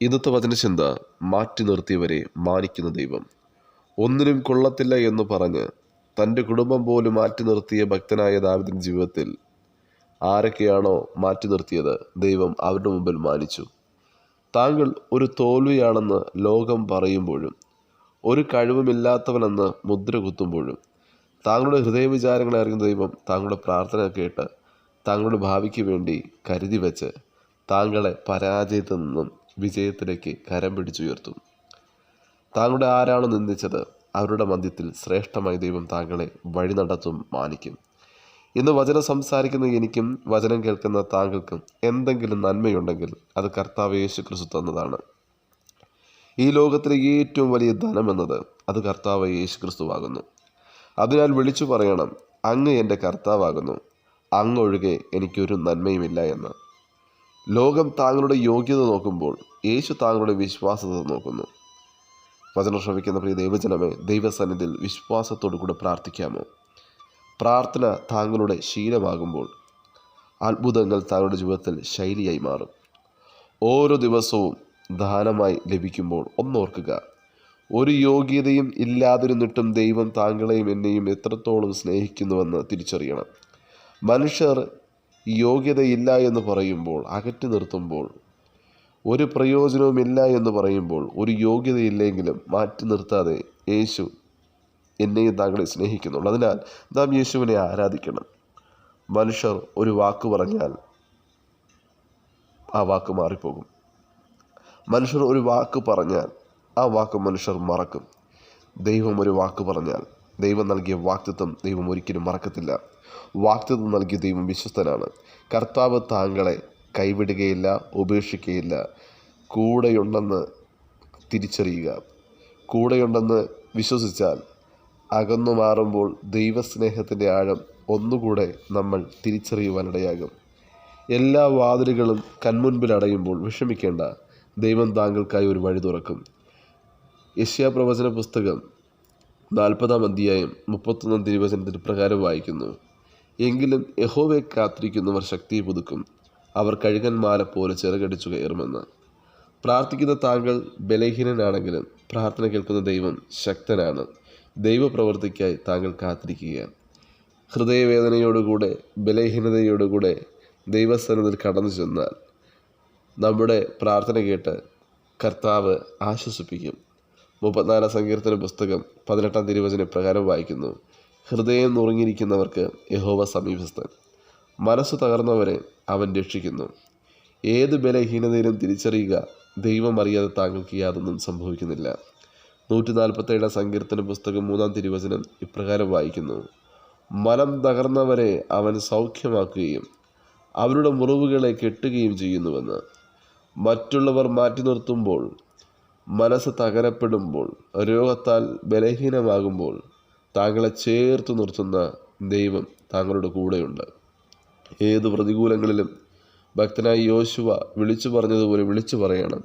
ഇന്നത്തെ വചനചിന്ത മാറ്റി നിർത്തിയവരെ മാനിക്കുന്ന ദൈവം. ഒന്നിനും കൊള്ളത്തില്ല എന്ന് പറഞ്ഞ് തന്റെ കുടുംബം പോലും മാറ്റി നിർത്തിയ ഭക്തനായ ദാവിദിന്റെ ജീവിതത്തിൽ ആരൊക്കെയാണോ മാറ്റി നിർത്തിയത് ദൈവം അവരുടെ മുമ്പിൽ മാനിച്ചു. താങ്കൾ ഒരു തോൽവിയാണെന്ന് ലോകം പറയുമ്പോഴും ഒരു കഴിവുമില്ലാത്തവനെന്ന് മുദ്ര കുത്തുമ്പോഴും താങ്കളുടെ ഹൃദയവിചാരങ്ങളെ അറിയുന്ന ദൈവം താങ്കളുടെ പ്രാർത്ഥന കേട്ട് താങ്കളുടെ ഭാവിക്ക് വേണ്ടി കരുതി വെച്ച് താങ്കളെ പരാജയത്തിൽ നിന്നും വിജയത്തിലേക്ക് കരം പിടിച്ചുയർത്തും. താങ്കളുടെ ആരാണോ നിന്ദിച്ചത് അവരുടെ മധ്യത്തിൽ ശ്രേഷ്ഠമായി ദൈവം താങ്കളെ വഴി നടത്തും മാനിക്കും. ഇന്ന് വചനം സംസാരിക്കുന്ന എനിക്കും വചനം കേൾക്കുന്ന താങ്കൾക്കും എന്തെങ്കിലും നന്മയുണ്ടെങ്കിൽ അത് കർത്താവ് യേശു ക്രിസ്തു തന്നതാണ്. ഈ ലോകത്തിലെ ഏറ്റവും വലിയ ധനം ധനമെന്നത് അത് കർത്താവ് യേശു ക്രിസ്തുവാകുന്നു അതിനാൽ വിളിച്ചു പറയണം അങ്ങ് എന്റെ കർത്താവാകുന്നു അങ്ങൊഴികെ എനിക്കൊരു നന്മയുമില്ല എന്ന്. ലോകം താങ്കളുടെ യോഗ്യത നോക്കുമ്പോൾ യേശു താങ്കളുടെ വിശ്വാസത നോക്കുന്നു. വചനം ശ്രമിക്കുന്ന പ്രിയ ദൈവജനമേ ദൈവസന്നിധിയിൽ വിശ്വാസത്തോടു കൂടെ പ്രാർത്ഥിക്കാമോ? പ്രാർത്ഥന താങ്കളുടെ ശീലമാകുമ്പോൾ അത്ഭുതങ്ങൾ താങ്കളുടെ ജീവിതത്തിൽ ശൈലിയായി മാറും. ഓരോ ദിവസവും ദാനമായി ലഭിക്കുമ്പോൾ ഒന്നോർക്കുക ഒരു യോഗ്യതയും ഇല്ലാതിരുന്നിട്ടും ദൈവം താങ്കളെയും എന്നെയും എത്രത്തോളം സ്നേഹിക്കുന്നുവെന്ന് തിരിച്ചറിയണം. മനുഷ്യർ യോഗ്യതയില്ല എന്ന് പറയുമ്പോൾ അകറ്റി നിർത്തുമ്പോൾ ഒരു പ്രയോജനവുമില്ല എന്ന് പറയുമ്പോൾ ഒരു യോഗ്യതയില്ലെങ്കിലും മാറ്റി നിർത്താതെ യേശു എന്നെയും താങ്കളെ സ്നേഹിക്കുന്നുള്ളൂ അതിനാൽ നാം യേശുവിനെ ആരാധിക്കണം. മനുഷ്യർ ഒരു വാക്ക് പറഞ്ഞാൽ ആ വാക്ക് മാറിപ്പോകും. മനുഷ്യർ ഒരു വാക്ക് പറഞ്ഞാൽ ആ വാക്ക് മനുഷ്യർ മറക്കും. ദൈവം ഒരു വാക്ക് പറഞ്ഞാൽ ദൈവം നൽകിയ വാക്തത്വം ദൈവം ഒരിക്കലും മറക്കത്തില്ല. വാക്തത്വം നൽകിയ ദൈവം വിശ്വസ്തനാണ്. കർത്താവ് താങ്കളെ കൈവിടുകയില്ല ഉപേക്ഷിക്കുകയില്ല കൂടെയുണ്ടെന്ന് തിരിച്ചറിയുക. കൂടെയുണ്ടെന്ന് വിശ്വസിച്ചാൽ അകന്നു മാറുമ്പോൾ ദൈവസ്നേഹത്തിന്റെ ആഴം ഒന്നുകൂടെ നമ്മൾ തിരിച്ചറിയുവാനിടയാകും. എല്ലാ വാതിലുകളും കൺമുൻപിൽ അടയുമ്പോൾ വിഷമിക്കേണ്ട. ദൈവം താങ്കൾക്കായി ഒരു വഴി തുറക്കും. യശ്യാപ്രവചന പുസ്തകം നാൽപ്പതാം അധ്യായം മുപ്പത്തൊന്നാം തിരുവചനത്തിന് പ്രകാരം വായിക്കുന്നു. എങ്കിലും യഹോവയെ കാത്തിരിക്കുന്നവർ ശക്തി പുതുക്കും. അവർ കഴുകന്മാരെ പോലെ ചിറകടിച്ചു കയറുമെന്ന്. പ്രാർത്ഥിക്കുന്ന താങ്കൾ ബലഹീനനാണെങ്കിലും പ്രാർത്ഥന കേൾക്കുന്ന ദൈവം ശക്തനാണ്. ദൈവപ്രവൃത്തിക്കായി താങ്കൾ കാത്തിരിക്കുക ഹൃദയവേദനയോടുകൂടെ ബലഹീനതയോടുകൂടെ ദൈവസ്ഥാനത്തിൽ കടന്നു ചെന്നാൽ നമ്മുടെ പ്രാർത്ഥന കേട്ട് കർത്താവ് ആശ്വസിപ്പിക്കും. മുപ്പത്തിനാലാം സങ്കീർത്തന പുസ്തകം പതിനെട്ടാം തിരുവചന പ്രകാരം വായിക്കുന്നു. ഹൃദയം നുറങ്ങിയിരിക്കുന്നവർക്ക് യഹോവ സമീപസ്ഥൻ. മനസ്സ് തകർന്നവരെ അവൻ രക്ഷിക്കുന്നു. ഏത് ബലഹീനതയിലും തിരിച്ചറിയുക ദൈവം അറിയാതെ താങ്കൾക്ക് യാതൊന്നും സംഭവിക്കുന്നില്ല. നൂറ്റി നാൽപ്പത്തേഴാം സങ്കീർത്തന പുസ്തകം മൂന്നാം തിരുവചനം ഇപ്രകാരം വായിക്കുന്നു. മനം തകർന്നവരെ അവൻ സൗഖ്യമാക്കുകയും അവരുടെ മുറിവുകളെ കെട്ടുകയും ചെയ്യുന്നുവെന്ന്. മറ്റുള്ളവർ മാറ്റി നിർത്തുമ്പോൾ മനസ്സ് തകരപ്പെടുമ്പോൾ രോഗത്താൽ ബലഹീനമാകുമ്പോൾ താങ്കളെ ചേർത്ത് നിർത്തുന്ന ദൈവം താങ്കളുടെ കൂടെയുണ്ട്. ഏത് പ്രതികൂലങ്ങളിലും ഭക്തനായി യോശുവ വിളിച്ചു പറഞ്ഞതുപോലെ വിളിച്ചു പറയണം.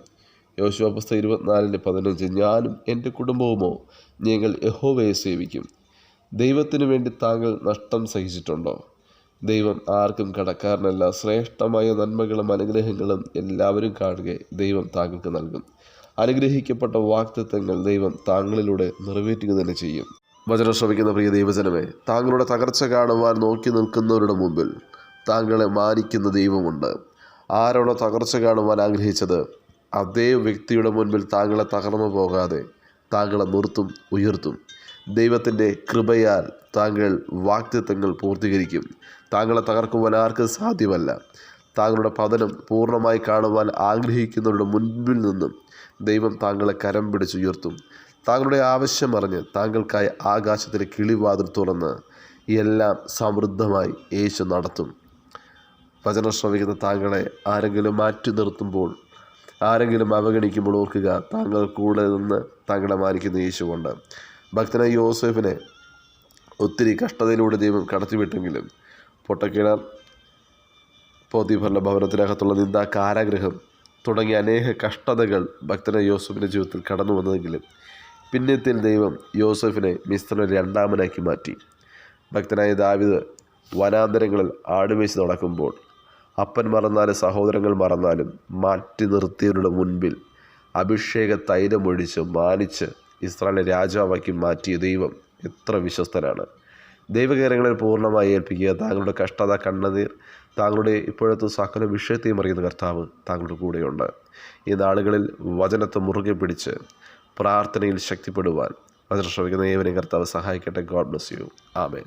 യോശുവ പുസ്തകം ഇരുപത്തിനാലിന്റെ പതിനഞ്ച്. ഞാനും എന്റെ കുടുംബവുമോ ഞങ്ങൾ യഹോവയെ സേവിക്കും. ദൈവത്തിനു വേണ്ടി താങ്കൾ നഷ്ടം സഹിച്ചിട്ടുണ്ടോ? ദൈവം ആർക്കും കടക്കാരനല്ല. ശ്രേഷ്ഠമായ നന്മകളും അനുഗ്രഹങ്ങളും എല്ലാവരും കാണുക ദൈവം താങ്കൾക്ക് നൽകും. അനുഗ്രഹിക്കപ്പെട്ട വാക്തത്വങ്ങൾ ദൈവം താങ്കളിലൂടെ നിറവേറ്റുക തന്നെ ചെയ്യും. വചനം ശ്രമിക്കുന്ന പ്രിയ ദൈവജനമേ താങ്കളുടെ തകർച്ച കാണുവാൻ നോക്കി നിൽക്കുന്നവരുടെ മുമ്പിൽ താങ്കളെ മാനിക്കുന്ന ദൈവമുണ്ട്. ആരാണോ തകർച്ച കാണുവാൻ ആഗ്രഹിച്ചത് അതേ വ്യക്തിയുടെ മുൻപിൽ താങ്കളെ തകർന്നു പോകാതെ താങ്കളെ നിർത്തും ഉയർത്തും. ദൈവത്തിന്റെ കൃപയാൽ താങ്കൾ വാക്തിത്വങ്ങൾ പൂർത്തീകരിക്കും. താങ്കളെ തകർക്കുവാൻ ആർക്കും സാധ്യമല്ല. താങ്കളുടെ പതനം പൂർണമായി കാണുവാൻ ആഗ്രഹിക്കുന്നവരുടെ മുൻപിൽ നിന്നും ദൈവം താങ്കളെ കരം പിടിച്ചുയർത്തും താങ്കളുടെ ആവശ്യം അറിഞ്ഞ് താങ്കൾക്കായി ആകാശത്തിലെ കിളിവാതിൽ തുറന്ന് എല്ലാം സമൃദ്ധമായി യേശു നടത്തും. വചനം ശ്രമിക്കുന്ന താങ്കളെ ആരെങ്കിലും മാറ്റി നിർത്തുമ്പോൾ ആരെങ്കിലും അവഗണിക്കുമ്പോൾ ഓർക്കുക താങ്കൾ കൂടെ നിന്ന് താങ്കളെ മാനിക്കുന്ന യേശുവുണ്ട്. ഭക്തനായ യോസഫിനെ ഒത്തിരി കഷ്ടതയിലൂടെ ദൈവം കടത്തിവിട്ടെങ്കിലും പൊട്ടക്കിണർ പോത്തിഫറിലെ ഭവനത്തിനകത്തുള്ള നിന്ദ കാരാഗ്രഹം തുടങ്ങിയ അനേക കഷ്ടതകൾ ഭക്തനായ യോസഫിന്റെ ജീവിതത്തിൽ കടന്നു വന്നതെങ്കിലും പിന്നത്തിൽ ദൈവം യോസഫിനെ മിസ്ത്രനെ രണ്ടാമനാക്കി മാറ്റി. ഭക്തനായ ദാവിദ് വനാന്തരങ്ങളിൽ ആടുമേച്ച് നടക്കുമ്പോൾ അപ്പൻ മറന്നാലും സഹോദരങ്ങൾ മറന്നാലും മാറ്റി നിർത്തിയവരുടെ മുൻപിൽ അഭിഷേക തൈലമൊഴിച്ച് മാനിച്ച് ഇസ്രായേലിനെ രാജാവാക്കി മാറ്റിയ ദൈവം എത്ര വിശ്വസ്തനാണ്. ദൈവകേരങ്ങളിൽ പൂർണമായി ഏൽപ്പിക്കുക താങ്കളുടെ കഷ്ടത കണ്ണുനീർ താങ്കളുടെ ഇപ്പോഴത്തെ സകല വിഷയത്തെയും അറിയുന്ന കർത്താവ് താങ്കളുടെ കൂടെയുണ്ട്. ഈ നാളുകളിൽ വചനത്തെ മുറുകെ പിടിച്ച് പ്രാർത്ഥനയിൽ ശക്തിപ്പെടുവാൻ. വചന ശ്രമിക്കുന്ന ഏവനെ കർത്താവ് സഹായിക്കട്ടെ. God bless you amen.